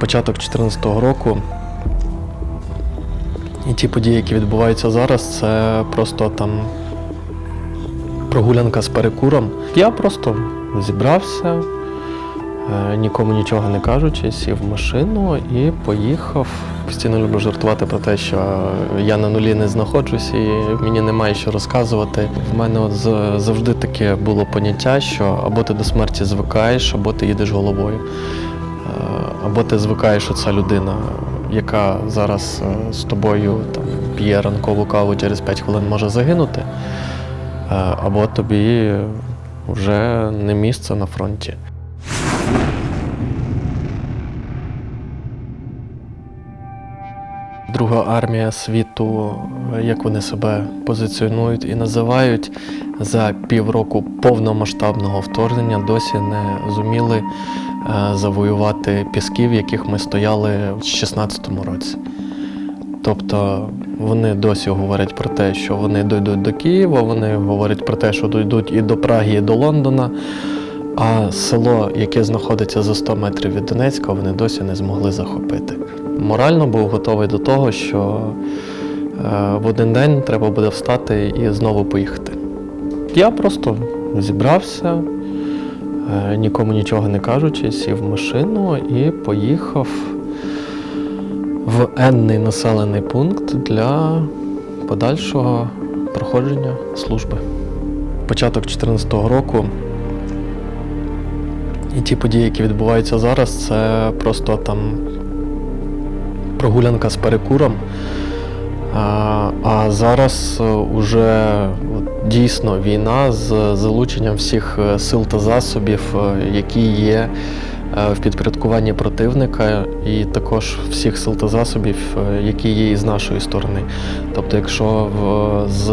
початок 2014 року. І ті події, які відбуваються зараз, це просто там прогулянка з перекуром. Я просто зібрався, е, нікому нічого не кажучи, сів в машину і поїхав. Постійно люблю жартувати про те, що я на нулі не знаходжусь і мені немає що розказувати. В мене от завжди таке було поняття, що або ти до смерті звикаєш, або ти їдеш головою. Або ти звикаєш, що ця людина, яка зараз е, з тобою там, п'є ранкову каву через 5 хвилин може загинути, е, або тобі вже не місце на фронті. Друга армія світу, е, як вони себе позиціонують і називають, за півроку повномасштабного вторгнення досі не зуміли завоювати пісків, в яких ми стояли в 2016 році. Тобто вони досі говорять про те, що вони дійдуть до Києва, вони говорять про те, що дійдуть і до Праги, і до Лондона. А село, яке знаходиться за 100 метрів від Донецька, вони досі не змогли захопити. Морально був готовий до того, що е, в один день треба буде встати і знову поїхати. Я просто зібрався, е, нікому нічого не кажучи, сів в машину і поїхав в енний населений пункт для подальшого проходження служби. Початок 2014 року. І ті події, які відбуваються зараз, це просто там прогулянка з перекуром. А, зараз е, уже дійсно війна з залученням всіх е, сил та засобів, е, які є е, в підпорядкуванні противника, і також всіх сил та засобів, е, які є і з нашої сторони. Тобто, якщо з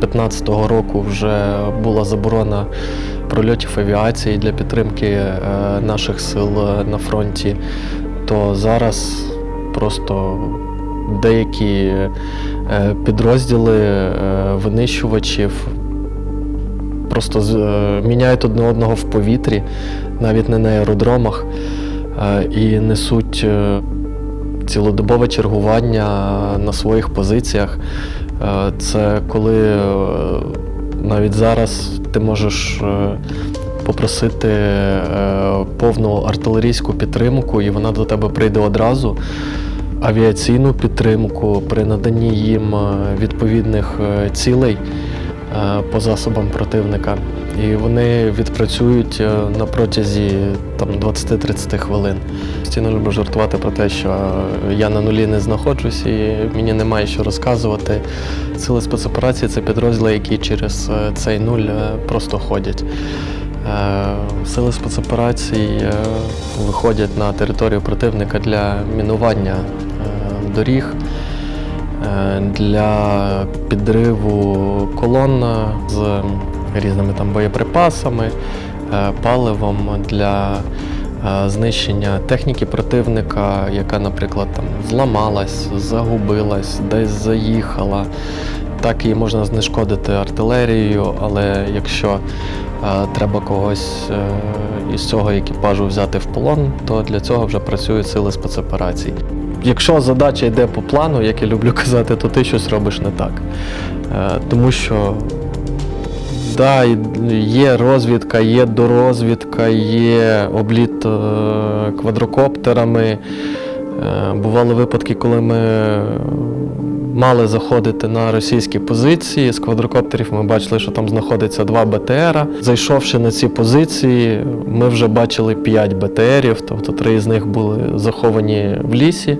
2015 року вже була заборона прольотів авіації для підтримки е, наших сил е, на фронті, то зараз просто деякі е, підрозділи е, винищувачів просто е, міняють одне одного в повітрі, навіть не на аеродромах, і несуть цілодобове чергування на своїх позиціях. Це коли навіть зараз ти можеш попросити повну артилерійську підтримку, і вона до тебе прийде одразу. Авіаційну підтримку при наданні їм е, відповідних е, цілей е, по засобам противника. І вони відпрацюють на протязі там 20-30 хвилин. Постійно люблю жартувати про те, що я на нулі не знаходжусь і мені немає що розказувати. Сили спецоперації це підрозділи, які через цей нуль просто ходять. Сили спецоперацій е, виходять на територію противника для мінування доріг, е, для підриву колон з різними там боєприпасами, е, паливом для е, знищення техніки противника, яка, наприклад, там зламалась, загубилась, десь заїхала. Так її можна знешкодити артилерією, але якщо е, треба когось е, із цього екіпажу взяти в полон, то для цього вже працюють сили спецоперацій. Якщо задача йде по плану, як я люблю казати, то ти щось робиш не так. Е, тому що да, є розвідка, є дорозвідка, є обліт е, квадрокоптерами. Е, Бували випадки, коли ми мали заходити на російські позиції. З квадрокоптерів ми бачили, що там знаходиться два БТРа. Зайшовши на ці позиції, ми вже бачили п'ять БТРів, тобто три з них були заховані в лісі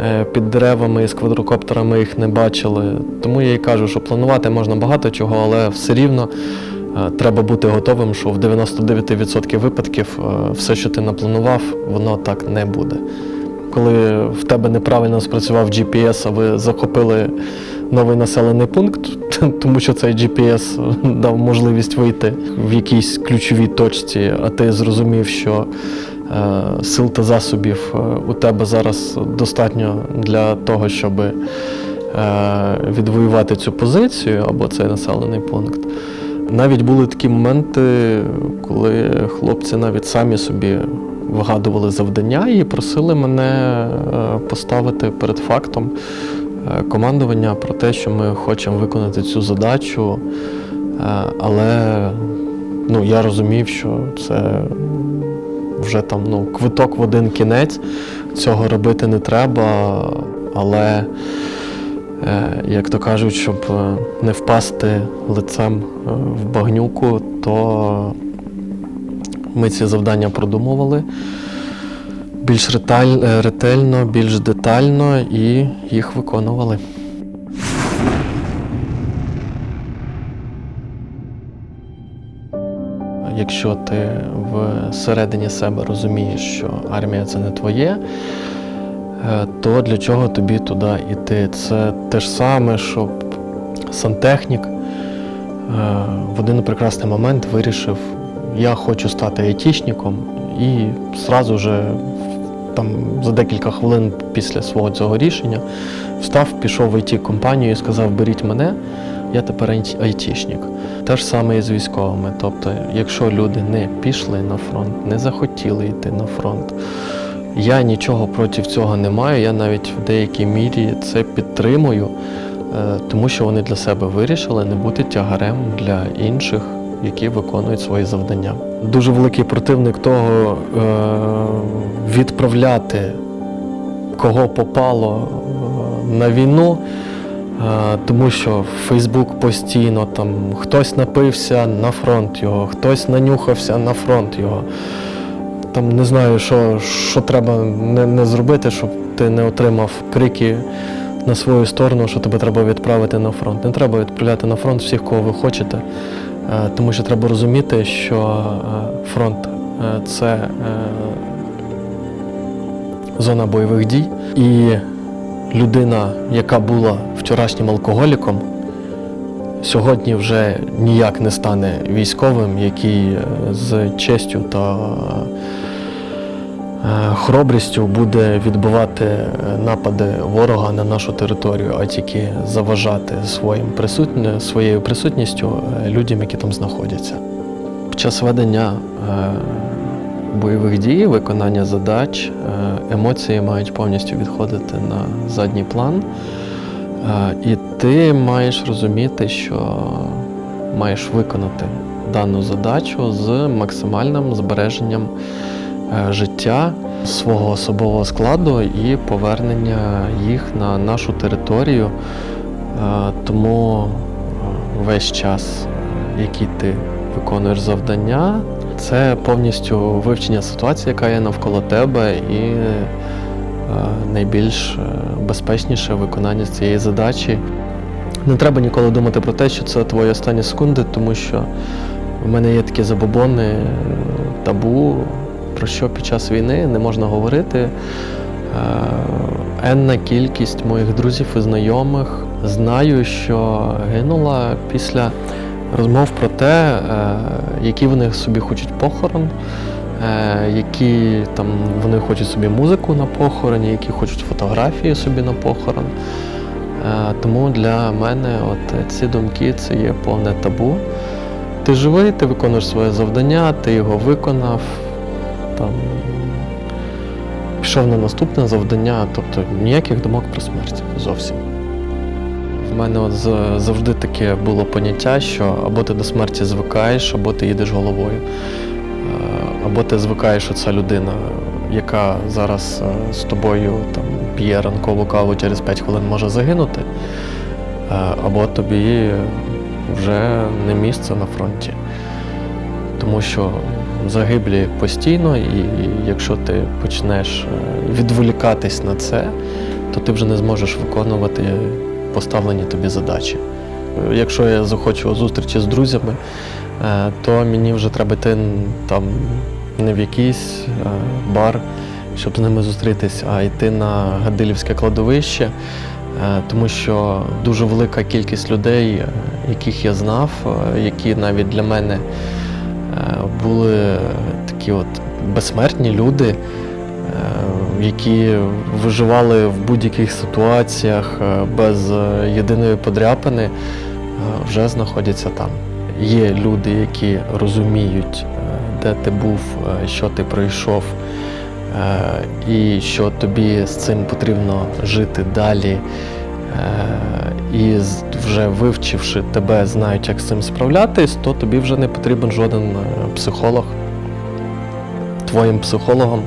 е, під деревами і з квадрокоптерами їх не бачили. Тому я і кажу, що планувати можна багато чого, але все рівно. е, Треба бути готовим, що в 99% випадків все, що ти напланував, воно так не буде. Коли в тебе неправильно спрацював GPS, а ви захопили новий населений пункт, тому що цей GPS дав можливість вийти в якійсь ключовій точці, а ти зрозумів, що е, сил та засобів е, у тебе зараз достатньо для того, щоб е, відвоювати цю позицію або цей населений пункт. Навіть були такі моменти, коли хлопці навіть самі собі вигадували завдання і просили мене е, поставити перед фактом е, командування про те, що ми хочемо виконати цю задачу. Е, Але ну, я розумів, що це вже там ну, квиток в один кінець. Цього робити не треба, але, як то кажуть, щоб не впасти лицем в багнюку, то ми ці завдання продумували більш е, ретельно, більш детально і їх виконували. Якщо ти всередині себе розумієш, що армія це не твоє, е, то для чого тобі туди йти? Це те ж саме, щоб сантехнік е, в один прекрасний момент вирішив, я хочу стати айтішником, і зразу же там за декілька хвилин після свого цього рішення встав, пішов в IT-компанію і сказав, беріть мене, я тепер айті- айтішник. Те ж саме і з військовими. Тобто, якщо люди не пішли на фронт, не захотіли йти на фронт, я нічого проти цього не маю. Я навіть в деякій мірі це підтримую, е, тому що вони для себе вирішили не бути тягарем для інших, які виконують свої завдання. Дуже великий противник того е, відправляти кого попало е, на війну. Е, Тому що Фейсбук постійно там хтось напився на фронт його, хтось нанюхався на фронт його. Там не знаю, що, що треба не, не зробити, щоб ти не отримав крики на свою сторону, що тебе треба відправити на фронт. Не треба відправляти на фронт всіх, кого ви хочете. Е, Тому що треба розуміти, що е, фронт е, це зона бойових дій. І людина, яка була вчорашнім алкоголіком, сьогодні вже ніяк не стане військовим, який з честю та е, хоробрістю буде відбивати е, напади ворога на нашу територію, а тільки заважати своїм присутні, своєю присутністю е, людям, які там знаходяться. Під час ведення бойових дій, виконання задач, емоції мають повністю відходити на задній план. І ти маєш розуміти, що маєш виконати дану задачу з максимальним збереженням життя свого особового складу і повернення їх на нашу територію. Е, Тому е, весь час, е, який ти виконуєш завдання, це повністю вивчення ситуації, яка є навколо тебе, і е, найбільш е, безпечніше виконання цієї задачі. Не треба ніколи думати про те, що це твої останні секунди, тому що в мене є такі забобони, е, табу, про що під час війни не можна говорити. Е, Енна кількість моїх друзів і знайомих знаю, що гинула після розмов про те, е, які вони собі хочуть похорон, е, які там вони хочуть собі музику на похороні, які хочуть фотографії собі на похорон. Тому для мене от ці думки це є повне табу. Ти живий, ти виконуєш своє завдання, ти його виконав, там, пішов на наступне завдання, тобто ніяких думок про смерть зовсім. В мене от завжди таке було поняття, що або ти до смерті звикаєш, або ти їдеш головою. Е, Або ти звикаєш, що ця людина, яка зараз е, з тобою там, п'є ранкову каву через 5 хвилин може загинути, е, або тобі вже не місце на фронті. Тому що загиблі постійно, і якщо ти почнеш е, відволікатись на це, то ти вже не зможеш виконувати поставлені тобі задачі. Е, Якщо я захочу зустрічі з друзями, е, то мені вже треба йти там не в якийсь бар, щоб з ними зустрітись, а йти на Гадилівське кладовище, тому що дуже велика кількість людей, яких я знав, які навіть для мене були такі от безсмертні люди, е, які виживали в будь-яких ситуаціях е, без е, єдиної подряпини, вже знаходяться там. Є люди, які розуміють, де ти був, що ти пройшов, і що тобі з цим потрібно жити далі. І вже вивчивши тебе, знають, як з цим справлятись, то тобі вже не потрібен жоден е, психолог. Твоїм психологом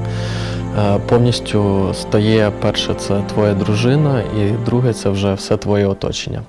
е, повністю стає перше, це твоя дружина, і друге це вже все твоє оточення.